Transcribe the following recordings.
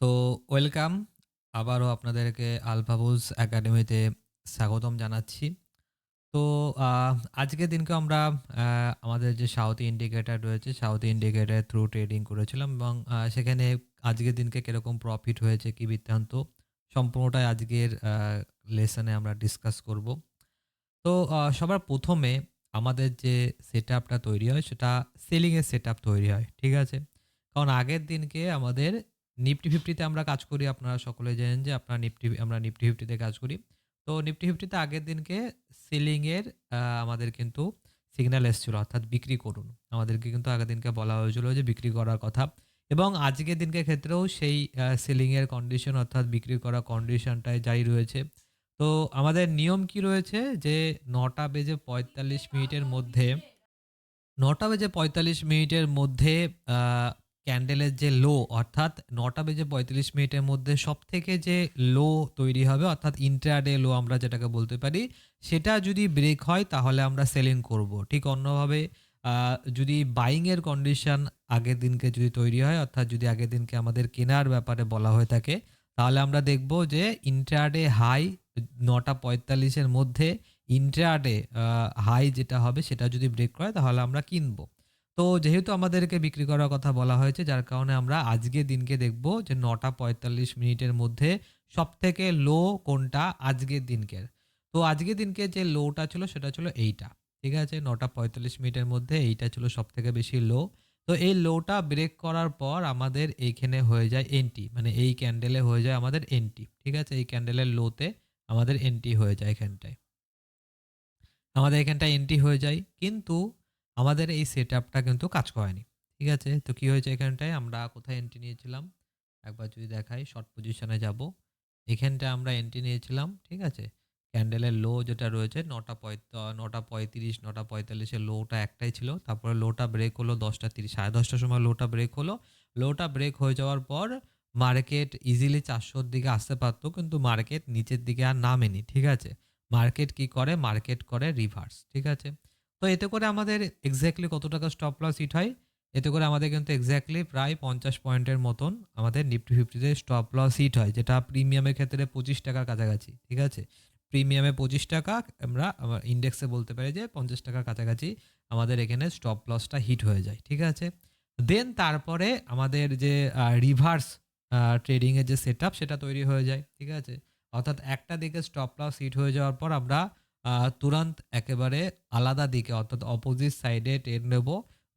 তো ওয়েলকাম। আবারও আপনাদেরকে আলফাবুজ একাডেমিতে স্বাগতম জানাচ্ছি। তো আজকের দিনকে আমরা আমাদের যে সাউথ ইন্ডিকেটার রয়েছে সাউথ ইন্ডিকেটার থ্রু ট্রেডিং করেছিলাম এবং সেখানে আজকের দিনকে কীরকম প্রফিট হয়েছে, কি বৃত্তান্ত, সম্পূর্ণটাই আজকের লেসনে আমরা ডিসকাস করব। তো সবার প্রথমে আমাদের যে সেট তৈরি হয়, সেটা সেলিংয়ের সেট তৈরি হয়, ঠিক আছে? কারণ আগের দিনকে আমাদের নিফটি ফিফটিতে আমরা কাজ করি, আপনারা সকলে জানেন যে আপনারা নিফটি আমরা নিফটি ফিফটিতে কাজ করি। তো নিফটি ফিফটিতে আগের দিনকে সেলিংয়ের আমাদের কিন্তু সিগন্যাল এসেছিল, অর্থাৎ বিক্রি করুন। আমাদেরকে কিন্তু আগের দিনকে বলা হয়েছিল যে বিক্রি করার কথা। এবং আজকের দিনকে ক্ষেত্রেও সেই সেলিংয়ের কন্ডিশন অর্থাৎ বিক্রি করা কন্ডিশনটাই জারি রয়েছে। তো আমাদের নিয়ম কি রয়েছে যে নটা বেজে পঁয়তাল্লিশ মিনিটের মধ্যে, নটা বেজে পঁয়তাল্লিশ মিনিটের মধ্যে ক্যান্ডেলের যে লো, অর্থাৎ নটা বেজে পঁয়তাল্লিশ মিনিটের মধ্যে সব থেকে যে লো তৈরি হবে, অর্থাৎ ইন্ট্রাডে লো আমরা যেটাকে বলতে পারি, সেটা যদি ব্রেক হয় তাহলে আমরা সেলিং করব। ঠিক অন্যভাবে যদি বাইংয়ের কন্ডিশন আগের দিনকে যদি তৈরি হয়, অর্থাৎ যদি আগের দিনকে আমাদের কেনার ব্যাপারে বলা হয়ে থাকে, তাহলে আমরা দেখব যে ইন্ট্রাডে হাই নটা পঁয়তাল্লিশের মধ্যে ইন্ট্রাডে হাই যেটা হবে সেটা যদি ব্রেক করে তাহলে আমরা কিনবো। তো যেহেতু আমাদেরকে বিক্রি করার কথা বলা হয়েছে, যার কারণে আমরা আজকে দিনকে দেখব যে নটা পঁয়তাল্লিশ মিনিটের মধ্যে সব থেকে লো কোনটা আজকের দিনকের। তো আজকের দিনকে যে লোটা ছিল সেটা ছিল এইটা, ঠিক আছে? নটা পঁয়তাল্লিশ মিনিটের মধ্যে এইটা ছিল সব থেকে বেশি লো। তো এই লোটা ব্রেক করার পর আমাদের এইখানে হয়ে যায় এনটি মানে এই ক্যান্ডেলে হয়ে যায় আমাদের এনটি ঠিক আছে? এই ক্যান্ডেলের লোতে আমাদের এনটি হয়ে যায় এখানটায়। আমাদের এখানটায় এন্ট্রি হয়ে যায়। কিন্তু আমাদের এই সেট আপটা কিন্তু কাজ করেনি। ঠিক আছে? তো কি হয়েছে এখানটায়? আমরা কোথায় এন্ট্রি নিয়েছিলাম? একবার যদি দেখাই শর্ট পজিশনে যাব। এখানটায় আমরা এন্ট্রি নিয়েছিলাম, ঠিক আছে? ক্যান্ডেলের লো যেটা রয়েছে, নটা পঁয়ত, নটা পঁয়ত্রিশ, নটা পঁয়তাল্লিশের লোটা একটাই ছিল। তারপরে লোটা ব্রেক হলো দশটা তিরিশ, সাড়ে দশটার সময় লোটা ব্রেক হলো। লোটা ব্রেক হয়ে যাওয়ার পর মার্কেট ইজিলি চারশোর দিকে আসতে পারতো, কিন্তু মার্কেট নিচের দিকে আর নামেনি, ঠিক আছে? মার্কেট কি করে? মার্কেট করে রিভার্স ঠিক আছে? তো এতে করে আমাদের এক্স্যাক্টলি কত টাকা স্টপ লস হিট হয়? এতে করে আমাদের কিন্তু এক্স্যাক্টলি প্রায় পঞ্চাশ পয়েন্টের মতন আমাদের নিফটি ফিফটিতে স্টপ লস হিট হয়, যেটা প্রিমিয়ামের ক্ষেত্রে পঁচিশ টাকার কাছাকাছি, ঠিক আছে? প্রিমিয়ামে পঁচিশ টাকা, আমরা আমার ইন্ডেক্সে বলতে পারি যে পঞ্চাশ টাকার কাছাকাছি আমাদের এখানে স্টপ লসটা হিট হয়ে যায়, ঠিক আছে? দেন তারপরে আমাদের যে রিভার্স ট্রেডিংয়ের যে সেট সেটা তৈরি হয়ে যায়, ঠিক আছে? অর্থাৎ একটা দিকে স্টপ লস হিট হয়ে যাওয়ার পর আমরা তুরন্ত একেবারে আলাদা দিকে, অর্থাৎ অপোজিট সাইডে ট্রেড নেব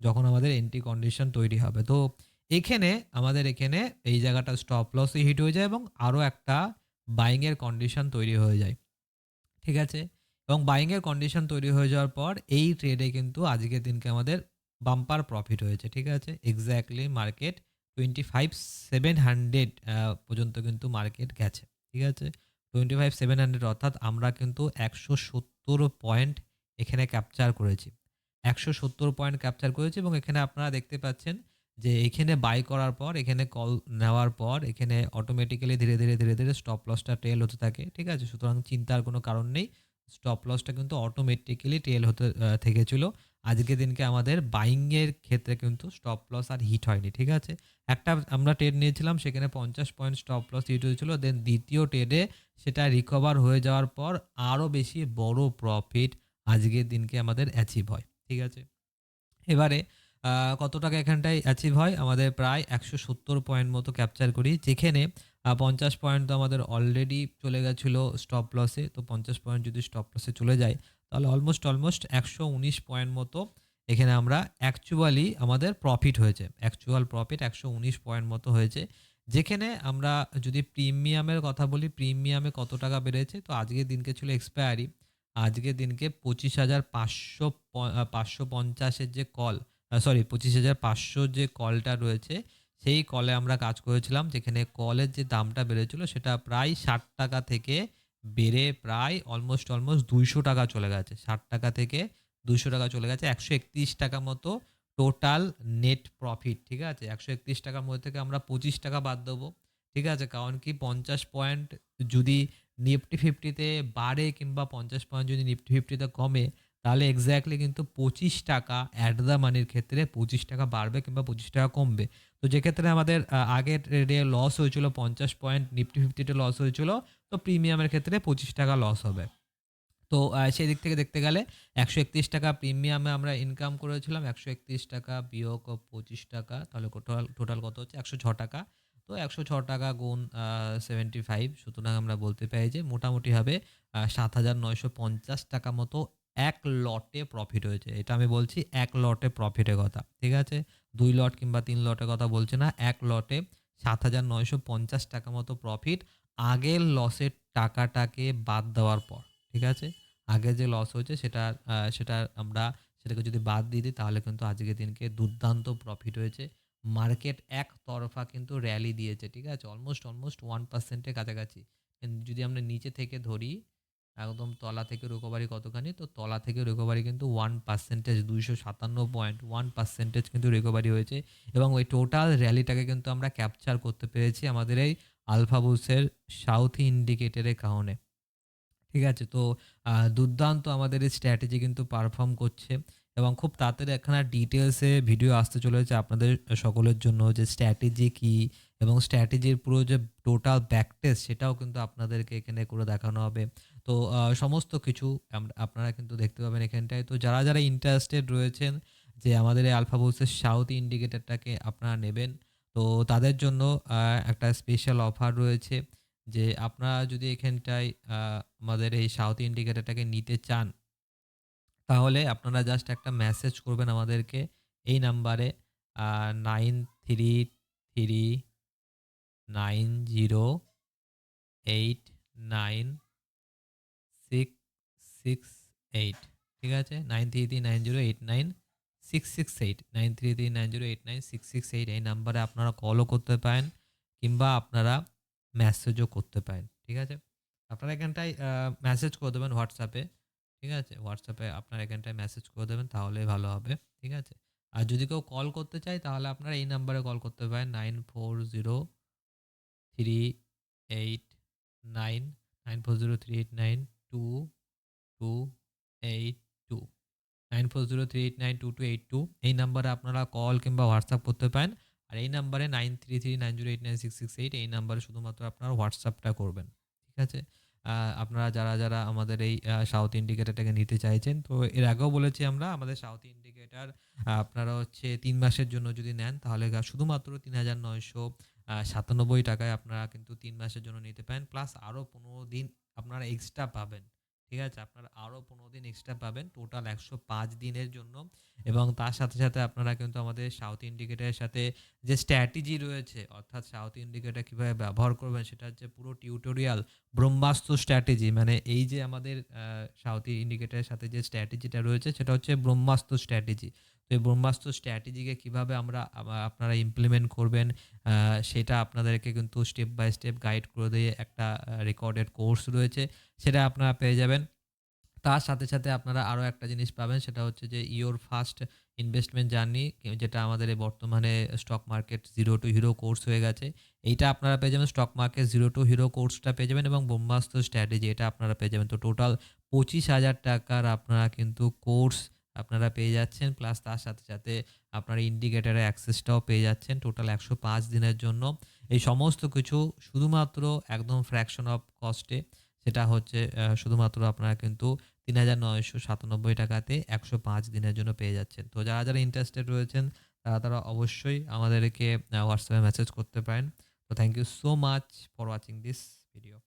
যখন আমাদের এন্ট্রি কন্ডিশন তৈরি হবে। তো এখানে, আমাদের এখানে এই জায়গাটা স্টপ লসই হিট হয়ে যায় এবং আরও একটা বাইংয়ের কন্ডিশন তৈরি হয়ে যায়। ঠিক আছে? এবং বাইংয়ের কন্ডিশন তৈরি হয়ে যাওয়ার পর এই ট্রেডে কিন্তু আজকের দিনকে আমাদের বাম্পার প্রফিট হয়েছে। ঠিক আছে? Exactly market twenty five seven hundred পর্যন্ত কিন্তু মার্কেট গেছে। ঠিক আছে? টোয়েন্টি ফাইভ সেভেন হান্ড্রেড অর্থাৎ আমরা কিন্তু একশো সত্তর পয়েন্ট এখানে ক্যাপচার করেছি। একশো সত্তর পয়েন্ট ক্যাপচার করেছি এবং এখানে আপনারা দেখতে পাচ্ছেন যে এখানে বাই করার পর, এখানে কল নেওয়ার পর, এখানে অটোমেটিক্যালি ধীরে ধীরে ধীরে ধীরে স্টপ লসটা ট্রেল হতে থাকে, ঠিক আছে? সুতরাং চিন্তার কোনো কারণ নেই। স্টপ লসটা কিন্তু অটোমেটিক্যালি ট্রেল হতে থেকেছিল। আজকের দিনকে আমাদের বাইংয়ের ক্ষেত্রে কিন্তু স্টপ লস আর হিট হয়নি, ঠিক আছে? একটা আমরা ট্রেড নিয়েছিলাম, সেখানে পঞ্চাশ পয়েন্ট স্টপ লস হিট হয়েছিল দেন দ্বিতীয় ট্রেডে সেটা রিকভার হয়ে যাওয়ার পর আরও বেশি বড় প্রফিট আজকের দিনকে আমাদের অ্যাচিভ হয়, ঠিক আছে? এবারে কত টাকা এখানটায় অ্যাচিভ হয়? আমাদের প্রায় একশো সত্তর পয়েন্ট মতো ক্যাপচার করি, যেখানে পঞ্চাশ পয়েন্ট তো আমাদের অলরেডি চলে গেছিল স্টপ লসে তো পঞ্চাশ পয়েন্ট যদি স্টপ লসে চলে যায় তাহলে অলমোস্ট অলমোস্ট একশো উনিশ পয়েন্ট মতো এখানে আমরা অ্যাকচুয়ালি আমাদের প্রফিট হয়েছে। অ্যাকচুয়াল প্রফিট একশো উনিশ পয়েন্ট মতো হয়েছে। যেখানে আমরা যদি প্রিমিয়ামের কথা বলি প্রিমিয়ামে কত টাকা বেড়েছে? তো আজকের দিনকে ছিল এক্সপায়ারি আজকের দিনকে পঁচিশ হাজার পাঁচশো পাঁচশো পঞ্চাশের যে কল সরি পঁচিশ হাজার পাঁচশো যে কলটা রয়েছে, সেই কলে আমরা কাজ করেছিলাম। যেখানে কলের যে দামটা বেড়েছিল, সেটা প্রায় ষাট টাকা থেকে বেড়ে প্রায় অলমোস্ট অলমোস্ট দুইশো টাকা চলে গেছে ষাট টাকা থেকে দুশো টাকা চলে গেছে একশো একত্রিশ টাকা মতো টোটাল নেট প্রফিট ঠিক আছে একশো একত্রিশ টাকার মধ্যে থেকে আমরা পঁচিশ টাকা বাদ দেবো, ঠিক আছে কারণ কি পঞ্চাশ পয়েন্ট যদি নিফটি ফিফটিতে বাড়ে কিংবা পঞ্চাশ পয়েন্ট যদি নিফটি ফিফটিতে কমে, তাহলে এক্স্যাক্টলি কিন্তু 25 টাকা অ্যাট দ্য মানির ক্ষেত্রে 25 টাকা বাড়বে কিংবা 25 টাকা কমবে। তো যেক্ষেত্রে আমাদের আগের ট্রেডে লস হয়েছিল 50 পয়েন্ট নিফটি ফিফটিতে লস হয়েছিল। তো প্রিমিয়ামের ক্ষেত্রে 25 টাকা লস হবে। তো আ সেদিক থেকে দেখতে গেলে ১৩১ টাকা প্রিমিয়ামে আমরা ইনকাম করেছিলাম। ১৩১ টাকা বিয়োগ 25 টাকা তাহলে টোটাল টোটাল কত হচ্ছে? একশো ছ টাকা। তো একশো ছ টাকা গুণ আ 75 সুতরাং আমরা বলতে পারি যে মোটামুটিভাবে আ ৭,৯৫০ টাকা মতো এক লটে প্রফিট হয়েছে। এটা আমি বলছি এক লটে প্রফিটের কথা। ঠিক আছে? দুই লট কিংবা তিন লটের কথা বলছি না। এক লটে ৭,৯৫০ টাকা মতো প্রফিট আগের লসের টাকাটাকে বাদ দেওয়ার পর। ঠিক আছে? আগে যে লস হয়েছে সেটা সেটা আমরা সেটাকে যদি বাদ দিয়ে দিই তাহলে কিন্তু আজকের দিনকে দুর্দান্ত প্রফিট হয়েছে। মার্কেট একতরফা কিন্তু র্যালি দিয়েছে। ঠিক আছে? অলমোস্ট, অলমোস্ট 1% এর কাছাকাছি। যদি আমরা নিচে থেকে ধরি একদম তলা থেকে রিকভারি কতখানি? তো তলা থেকে রিকভারি কিন্তু 1% ২৫৭ পয়েন্ট 1% কিন্তু রিকভারি হয়েছে এবং ওই টোটাল র্যালিটাকে কিন্তু আমরা ক্যাপচার করতে পেরেছি আমাদের এই আলফা বুলসের সাউথ ইন্ডিকেটরের কারণে। ঠিক আছে? তো দুর্দান্ত আমাদের এই স্ট্র্যাটেজি কিন্তু পারফর্ম করছে এবং খুব তাড়াতাড়ি একখানা ডিটেলসে ভিডিও আসতে চলেছে আপনাদের সকলের জন্য যে স্ট্র্যাটেজি কী এবং স্ট্র্যাটেজির পুরো যে টোটাল ব্যাক টেস্ট সেটাও কিন্তু আপনাদেরকে এখানে করে দেখানো হবে। তো সমস্ত কিছু আপনারা কিন্তু দেখতে পাবেন এখানটায়। তো যারা, যারা ইন্টারেস্টেড রয়েছেন যে আমাদের এই আলফা বুলসের সাউথ ইন্ডিকেটারটাকে আপনারা নেবেন। তো তাদের জন্য একটা স্পেশাল অফার রয়েছে যে আপনারা যদি এখানটায় আমাদের এই সাউথ ইন্ডিকেটারটাকে নিতে চান, তাহলে আপনারা জাস্ট একটা মেসেজ করবেন আমাদেরকে এই নাম্বারে nine three three nine zero eight nine six six eight ঠিক আছে? 9339089668 9339089668 এই নাম্বারে আপনারা কলও করতে পারেন কিংবা আপনারা মেসেজও করতে পারেন। ঠিক আছে? আপনারা এখানটায় মেসেজ করে দেবেন এ। ঠিক আছে? এ আপনারা এখানটায় মেসেজ করে দেবেন তাহলেই ভালো হবে। ঠিক আছে? আর যদি কেউ কল করতে চায়, তাহলে আপনারা এই নাম্বারে কল করতে পারেন 940389 9403892282 9403892282 এই নাম্বারে আপনারা কল কিংবা হোয়াটসঅ্যাপ করতে পারেন। আর এই নাম্বারে 9339089668 এই নাম্বারে শুধুমাত্র আপনারা হোয়াটসঅ্যাপটা করবেন। ঠিক আছে? আপনারা যারা, যারা আমাদের এই সাউথ ইন্ডিকেটারটাকে নিতে চাইছেন তো এর আগেও বলেছি আমরা আমাদের সাউথ ইন্ডিকেটার আপনারা হচ্ছে তিন মাসের জন্য যদি নেন তাহলে শুধুমাত্র ৩,৯৯৭ টাকায় আপনারা কিন্তু তিন মাসের জন্য নিতে পারেন। প্লাস আরও ১৫ দিন আপনারা এক্সট্রা পাবেন। ঠিক আছে? আপনারা আরও ১৫ দিন এক্সট্রা পাবেন টোটাল ১০৫ দিনের জন্য এবং তার সাথে, সাথে আপনারা কিন্তু আমাদের সাউথ ইন্ডিকেটারের সাথে যে স্ট্র্যাটেজি রয়েছে অর্থাৎ সাউথ ইন্ডিকেটার কীভাবে ব্যবহার করবেন সেটা হচ্ছে পুরো টিউটোরিয়াল ব্রহ্মাস্ত্র স্ট্র্যাটেজি মানে এই যে আমাদের সাউথ ইন্ডিকেটারের সাথে যে স্ট্র্যাটেজিটা রয়েছে সেটা হচ্ছে ব্রহ্মাস্ত্র স্ট্র্যাটেজি। এই ব্রহ্মাস্ত্র স্ট্র্যাটেজিকে কীভাবে আমরা আপনারা ইমপ্লিমেন্ট করবেন সেটা আপনাদেরকে কিন্তু স্টেপ বাই স্টেপ গাইড করে দিয়ে একটা রেকর্ডেড কোর্স রয়েছে সেটা আপনারা পেয়ে যাবেন। তার সাথে, সাথে আপনারা আরও একটা জিনিস পাবেন সেটা হচ্ছে যে ইওর ফার্স্ট ইনভেস্টমেন্ট জার্নি যেটা আমাদের বর্তমানে stock market zero to hero course হয়ে গেছে। এইটা আপনারা পেয়ে যাবেন stock market zero to hero কোর্সটা পেয়ে যাবেন এবং ব্রহ্মাস্ত্র স্ট্র্যাটেজি এটা আপনারা পেয়ে যাবেন। তো টোটাল ২৫,০০০ টাকার আপনারা কিন্তু কোর্স আপনারা পেয়ে যাচ্ছেন। প্লাস তার সাথে, সাথে আপনারা ইন্ডিকেটরের অ্যাক্সেসটাও পেয়ে যাচ্ছেন টোটাল ১০৫ দিনের জন্য। এই সমস্ত কিছু শুধুমাত্র একদম ফ্র্যাকশন অফ কস্টে সেটা হচ্ছে শুধুমাত্র আপনারা কিন্তু ৩,৯৯৭ টাকাতে ১০৫ দিনের জন্য পেয়ে যাচ্ছেন। তো যারা, যারা ইন্টারেস্টেড রয়েছেন তারা, তারা অবশ্যই আমাদেরকে হোয়াটসঅ্যাপে মেসেজ করতে পারেন। তো thank you so much for watching this video.